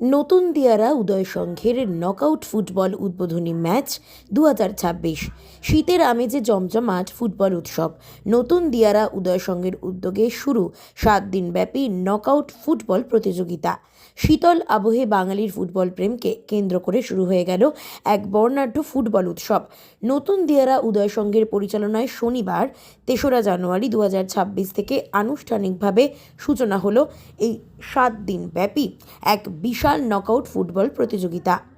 নতুন দিয়ারা উদয় সংঘের knockout football উদ্বোধনী ম্যাচ দু হাজার ছাব্বিশ। শীতের আমেজে জমজমাট ফুটবল উৎসব। নতুন দিয়ারা উদয় সংঘের উদ্যোগে শুরু সাত দিনব্যাপী নকআউট ফুটবল প্রতিযোগিতা। শীতল আবহে বাঙালির ফুটবল প্রেমকে কেন্দ্র করে শুরু হয়ে গেল এক বর্ণাঢ্য ফুটবল উৎসব। নতুন দিয়ারা উদয় সংঘের পরিচালনায় শনিবার, তেসরা জানুয়ারি দু হাজার ছাব্বিশ থেকে আনুষ্ঠানিকভাবে সূচনা হলো এই সাত দিন ব্যাপী এক বিশাল নকআউট ফুটবল প্রতিযোগিতা।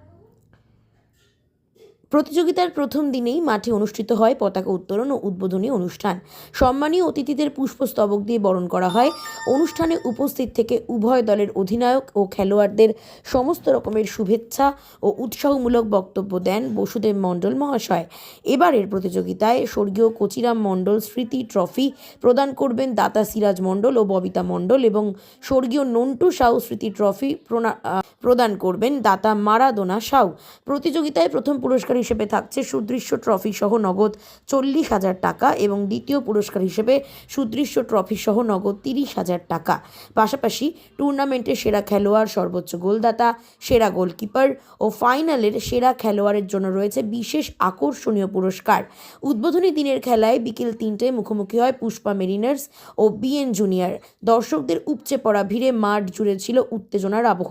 প্রতিযোগিতার প্রথম দিনেই মাঠে অনুষ্ঠিত হয় পতাকা উত্তোলন ও উদ্বোধনী অনুষ্ঠান। সম্মানীয় অতিথিদের পুষ্পস্তবক দিয়ে বরণ করা হয়। অনুষ্ঠানে উপস্থিত থেকে উভয় দলের অধিনায়ক ও খেলোয়াড়দের সমস্ত রকমের শুভেচ্ছা ও উৎসাহমূলক বক্তব্য দেন বসুদেব মণ্ডল মহাশয়। এবারের প্রতিযোগিতায় স্বর্গীয় কোচিরাম মণ্ডল স্মৃতি ট্রফি প্রদান করবেন দাতা সিরাজ মণ্ডল ও ববিতা মণ্ডল এবং স্বর্গীয় নন্টু সাউ স্মৃতি ট্রফি আহ, প্রদান করবেন দাতা মারাদোনা সাউ। প্রতিযোগিতায় প্রথম পুরস্কার হিসেবে থাকছে সুদৃশ্য ট্রফি সহ নগদ চল্লিশ হাজার টাকা এবং দ্বিতীয় পুরস্কার হিসেবে সুদৃশ্য ট্রফি সহ নগদ তিরিশ হাজার টাকা। পাশাপাশি টুর্নামেন্টের সেরা খেলোয়াড়, সর্বোচ্চ গোলদাতা, সেরা গোলকিপার ও ফাইনালের সেরা খেলোয়াড়ের জন্য রয়েছে বিশেষ আকর্ষণীয় পুরস্কার। উদ্বোধনী দিনের খেলায় বিকেল তিনটায় মুখোমুখি হয় পুষ্পা মেরিনার্স ও বিএন জুনিয়র। দর্শকদের উপচে পড়া ভিড়ে মাঠ জুড়ে ছিল উত্তেজনার আবহ।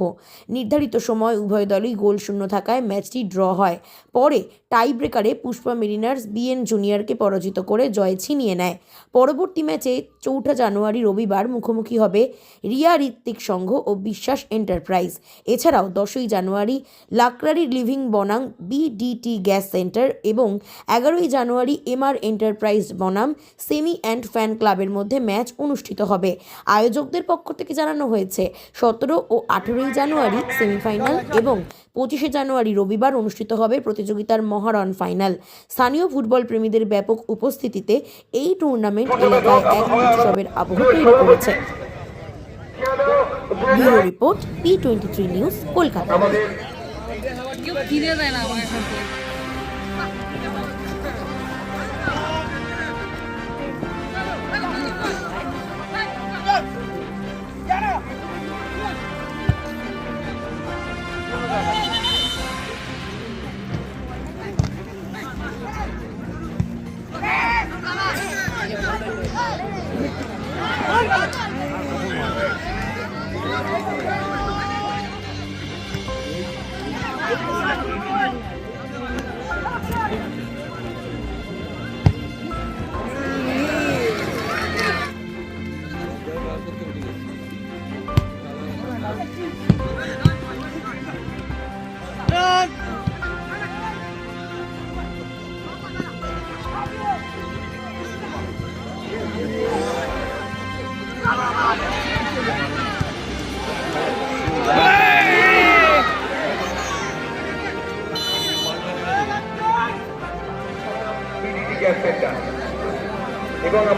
নির্ধারিত সময় উভয় দলই গোল শূন্য থাকায় ম্যাচটি ড্র হয়। পরে tie breaker Pushpa mariners, BN জুনিয়রকে পরাজিত করে জয় ছিনিয়ে নেয়। পরবর্তী ম্যাচে চৌঠা জানুয়ারি রবিবার মুখোমুখি হবে রিয়া ঋত্বিক সংঘ ও বিশ্বাস এন্টারপ্রাইজ। এছাড়াও দশই জানুয়ারি লাকড়ারি লিভিং বনাম, B D T gas centre এবং এগারোই জানুয়ারি এমআর এন্টারপ্রাইজ বনাম সেমি অ্যান্ড ফ্যান ক্লাবের মধ্যে ম্যাচ অনুষ্ঠিত হবে। আয়োজকদের পক্ষ থেকে জানানো হয়েছে, সতেরো ও আঠেরোই জানুয়ারি সেমিফাইনাল এবং পঁচিশে জানুয়ারি রবিবার অনুষ্ঠিত হবে প্রতিযোগিতার মহারণ ফাইনাল। স্থানীয় ফুটবল প্রেমীদের ব্যাপক উপস্থিতিতে এই টুর্নামেন্ট এলাকায় এক উৎসবের আবহ তৈরি করেছে। Bureau report P twenty three news, Kolkata.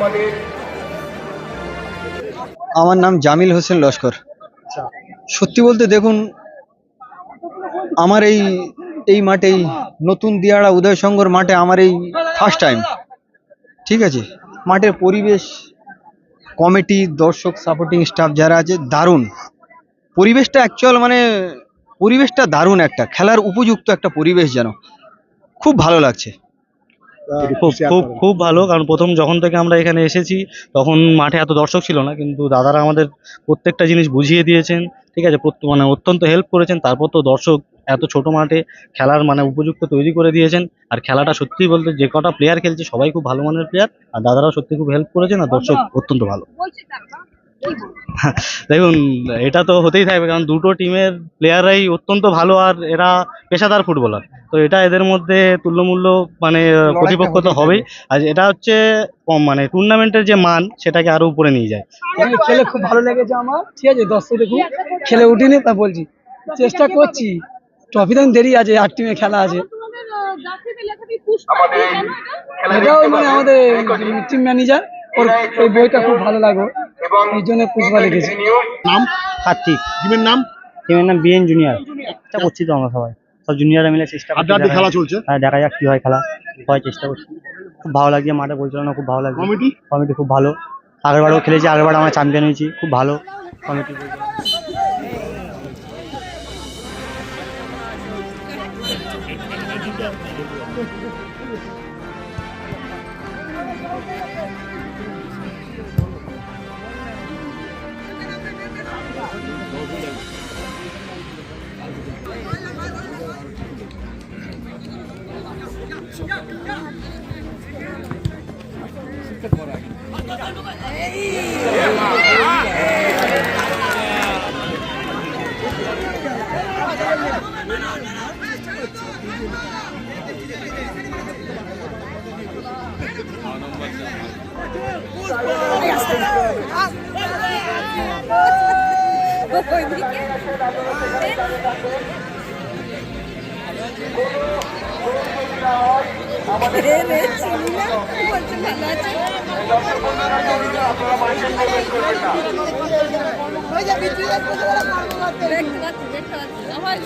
আমাদের আমার নাম জামিল হোসেন লস্কর। সত্যি বলতে দেখুন আমার এই এই মাঠেই নতুন দিয়াড়া উদয় সংঘর মাঠে আমার এই ফার্স্ট টাইম ঠিক আছে? মাঠের পরিবেশ কমিটি দর্শক সাপোর্টিং স্টাফ যারা আছে দারুণ। পরিবেশটা অ্যাকচুয়াল মানে পরিবেশটা দারুণ একটা খেলার উপযুক্ত একটা পরিবেশ যেন। খুব ভালো লাগছে। খুব খুব খুব ভালো কারণ প্রথম যখন থেকে আমরা এখানে এসেছি তখন মাঠে এত দর্শক ছিল না কিন্তু দাদারা আমাদের প্রত্যেকটা জিনিস বুঝিয়ে দিয়েছেন ঠিক আছে? মানে অত্যন্ত হেল্প করেছেন তারপর তো দর্শক এত ছোট মাঠে খেলার মানে উপযুক্ত তৈরি করে দিয়েছেন আর খেলাটা সত্যি বলতে যে কটা প্লেয়ার খেলছে সবাই খুব ভালো মানের প্লেয়ার আর দাদারাও সত্যি খুব হেল্প করেছেন আর দর্শক অত্যন্ত ভালো। দেখুন এটা তো হতেই থাকবে কারণ দুটো টিমের প্লেয়াররাই অত্যন্ত ভালো আর এরা পেশাদার ফুটবলার তো এটা এদের মধ্যে তুল্যমূল্য মানে প্রতিপক্ষ তো হবেই। আর এটা হচ্ছে কম মানে টুর্নামেন্টের যে মান সেটাকে আরও উপরে নিয়ে যায়। খেলে খুব ভালো লেগেছে আমার। ঠিক আছে দর্শক দেখুন। খেলে উঠিনি তা বলছি। চেষ্টা করছি। ট্রফি তো দেরি আছে আট টিমে খেলা আছে। আমাদের এটাও মানে আমাদের টিম ম্যানেজার ওর ওই বইটা খুব ভালো লাগল। এই জন্য পুষ্পা লিখেছি। নাম? কার্তিক টিমের নাম? টিমের নাম বিএন জুনিয়র চেষ্টা করছি তো আমরা সবাই। সব জুনিয়ররা মিলে চেষ্টা করছি খেলা চলছে? হ্যাঁ দেখা যাক কি হয় খেলা। সবাই চেষ্টা করছি। খুব ভালো লাগছে মাঠে পরিচালনা খুব ভালো লাগছে। কমিটি? কমিটি খুব ভালো। আগেরবারও খেলেছি আগেরবার আমরা চ্যাম্পিয়ন হয়েছি। খুব ভালো। কমিটি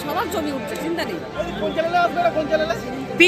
সবার ছবি উঠছে চিন্তা নেই পি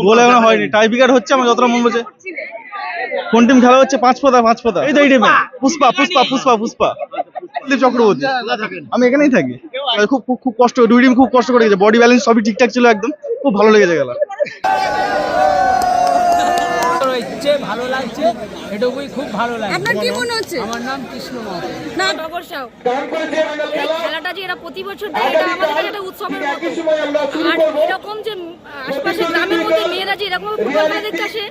গোল এখনও হয়নি। টাই বিকার হচ্ছে আমার যতটা মনে হচ্ছে কোন টিম খেলা হচ্ছে? পাঁচ পাতা পাঁচ পাতা। এই তো এই টিমে। পুষ্পা পুষ্পা পুষ্পা পুষ্পা। চক্রবর্তী। আমি এখানেই থাকি। খুব খুব খুব কষ্ট দুই টিম খুব কষ্ট করে গেছে। বডি ব্যালেন্স সবই ঠিকঠাক ছিল একদম। খুব ভালো লেগেছে খেলা। ভালো লাগছে। এটুকুই খুব ভালো লাগছে আপনার কি মনে হচ্ছে? আমার নাম কৃষ্ণ মাহাতো। না টগর সাউ খেলাটা যে এরা প্রতি বছর দেয় এটা আমাদের কাছে একটা উৎসবের মতো। আর এরকম যে আশপাশে গ্রামের মধ্যে মেয়েরা যে এরকম ফুটবল খেলা দেখতে আসে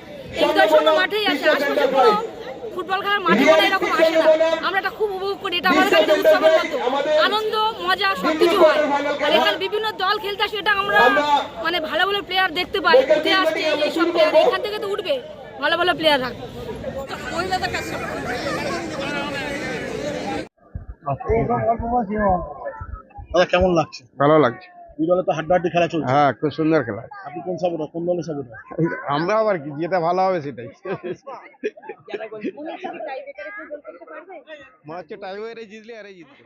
এই দর্শন মাঠেই আসে। আশপাশে কোনো ফুটবল খেলার মাঠে মনে এরকম আসে না। আমরা এটা খুব উপভোগ করি এটা আমাদের কাছে উৎসবের মতো। আনন্দ মজা সব কিছু হয়। আর এখানে বিভিন্ন দল খেলতে আসে এটা আমরা মানে ভালো ভালো প্লেয়ার দেখতে পাই। উঠে আসছে এইসব প্লেয়ার এখান থেকে তো উঠবে। ভালো ভালো প্লেয়ার থাকবে মহিলাদের কাছে দাদা কেমন লাগছে? ভালো লাগছে। দুই দলে তো হাড্ডাহাড্ডি খেলা চলছে। হ্যাঁ খুব সুন্দর খেলা। আপনি কোন সাপোর্টার? কোন দলের সাপোর্টার? আমরা আবার কি যেটা ভালো হবে সেটাই। মনে হচ্ছে টাইগারে জিতলে আরে জিতবে।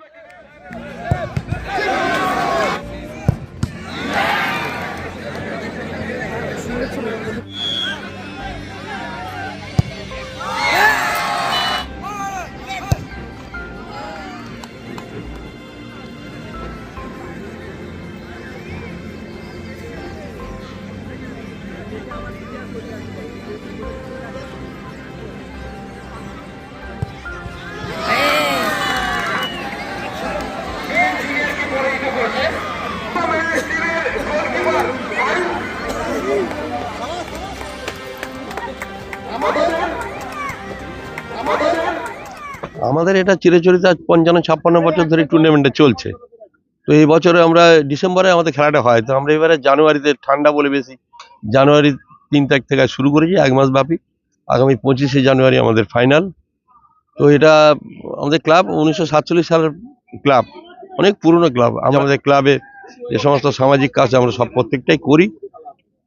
আমাদের এটা চিরচরিত আজ পঞ্চান্ন, ছাপ্পান্ন বছর ধরে টুর্নামেন্টটা চলছে। তো এই বছরে আমরা ডিসেম্বরে আমাদের খেলাটা হয়। তো আমরা এবারে জানুয়ারিতে ঠান্ডা বলে বেশি। জানুয়ারি তিন তারিখ থেকে শুরু করেছি এক মাস ব্যাপী আগামী পঁচিশে জানুয়ারি আমাদের ফাইনাল তো এটা আমাদের ক্লাব উনিশশো সাতচল্লিশ সালের ক্লাব অনেক পুরনো ক্লাব আমাদের ক্লাবে যে সমস্ত সামাজিক কাজ আমরা সব প্রত্যেকটাই করি।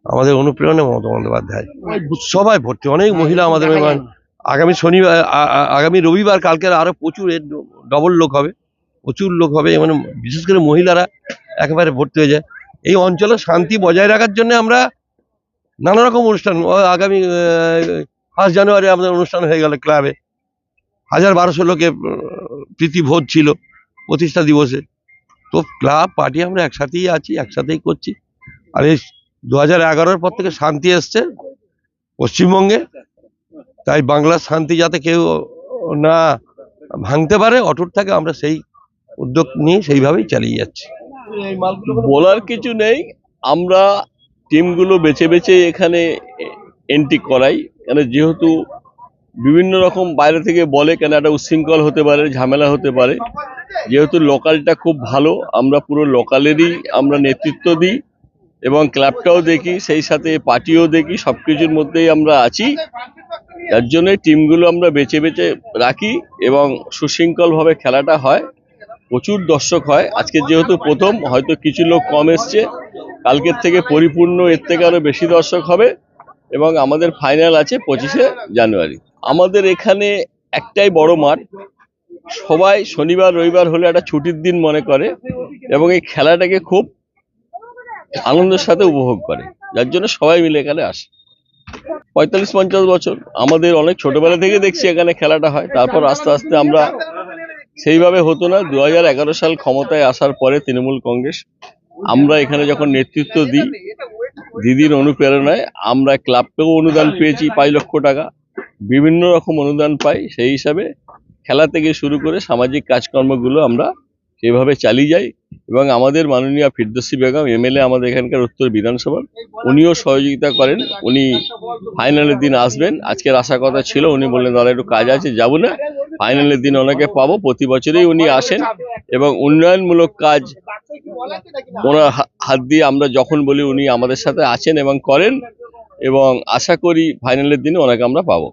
আমাদের অনুপ্রেরণা মমতা বন্দ্যোপাধ্যায়। সবাই ভর্তি। অনেক মহিলা আমাদের আগামী শনিবার আগামী রবিবার কালকে আরও প্রচুর ডবল লোক হবে। প্রচুর লোক হবে। মানে বিশেষ করে মহিলারা একেবারে ভর্তি হয়ে যায়। এই অঞ্চলে শান্তি বজায় রাখার জন্য আমরা নানা রকম অনুষ্ঠান আগামী ফার্স্ট জানুয়ারি আমাদের অনুষ্ঠান হয়ে গেল ক্লাবে। হাজার বারোশো লোকে প্রীতি ভোজ ছিল প্রতিষ্ঠা দিবসে। তো ক্লাব, পার্টি আমরা একসাথেই আছি, একসাথেই করছি। আর এই দু হাজার এগারোর পর থেকে শান্তি এসছে পশ্চিমবঙ্গে। তাই বাংলার শান্তি যাতে কেউ না ভাঙতে পারে, অটুট থাকে, আমরা সেই উদ্যোগ নিয়ে সেইভাবেই চালিয়ে যাচ্ছি। বলার কিছু নেই। আমরা টিমগুলো বেছে বেছে এখানে এন্ট্রি করাই। কেন যেহেতু বিভিন্ন রকম বাইরে থেকে বলে কেন একটা উচ্ছৃঙ্খল হতে পারে, ঝামেলা হতে পারে। যেহেতু লোকালটা খুব ভালো, আমরা পুরো লোকালেরই আমরা নেতৃত্ব দিই এবং ক্লাবটাও দেখি, সেই সাথে পার্টিও দেখি সব কিছুর মধ্যেই আমরা আছি। যার জন্য টিমগুলো আমরা বেছে বেছে রাখি এবং সুশৃঙ্খলভাবে খেলাটা হয়। প্রচুর দর্শক হয়। আজকে যেহেতু প্রথম, হয়তো কিছু লোক কম এসছে। কালকের থেকে পরিপূর্ণ এর থেকে আরও বেশি দর্শক হবে এবং আমাদের ফাইনাল আছে পঁচিশে জানুয়ারি। আমাদের এখানে একটাই বড় মাঠ। সবাই শনিবার, রবিবার হলে একটা ছুটির দিন মনে করে এবং এই খেলাটাকে খুব আনন্দের সাথে উপভোগ করে। যার জন্য সবাই মিলে এখানে আসে। পঁয়তাল্লিশ, পঞ্চাশ বছর। আমাদের অনেক ছোটবেলা থেকে দেখছি এখানে খেলাটা হয়। তারপর আস্তে আস্তে আমরা সেইভাবে হতো না। দু হাজার এগারো সাল ক্ষমতায় আসার পরে তৃণমূল কংগ্রেস, আমরা এখানে যখন নেতৃত্ব দিই, দিদির অনুপ্রেরণায় আমরা ক্লাবকেও অনুদান পেয়েছি পাঁচ লক্ষ টাকা। বিভিন্ন রকম অনুদান পাই, সেই হিসাবে খেলা থেকে শুরু করে সামাজিক কাজকর্মগুলো আমরা সেভাবে চালিয়ে যাই এবং আমাদের মাননীয় ফিরদৌসী বেগম, এমএলএ আমাদের এখানকার উত্তর বিধানসভার, উনিও সহযোগিতা করেন। উনি ফাইনালের দিন আসবেন। আজকের আশা কথা ছিল, উনি বললেন, দাদা, একটু কাজ আছে, যাব না। ফাইনালের দিন ওনাকে পাবো। প্রতি বছরেই উনি আসেন এবং উন্নয়নমূলক কাজ ওনার হাত দিয়ে আমরা যখন বলি উনি আমাদের সাথে আছেন এবং করেন এবং আশা করি ফাইনালের দিনে ওনাকে আমরা পাবো।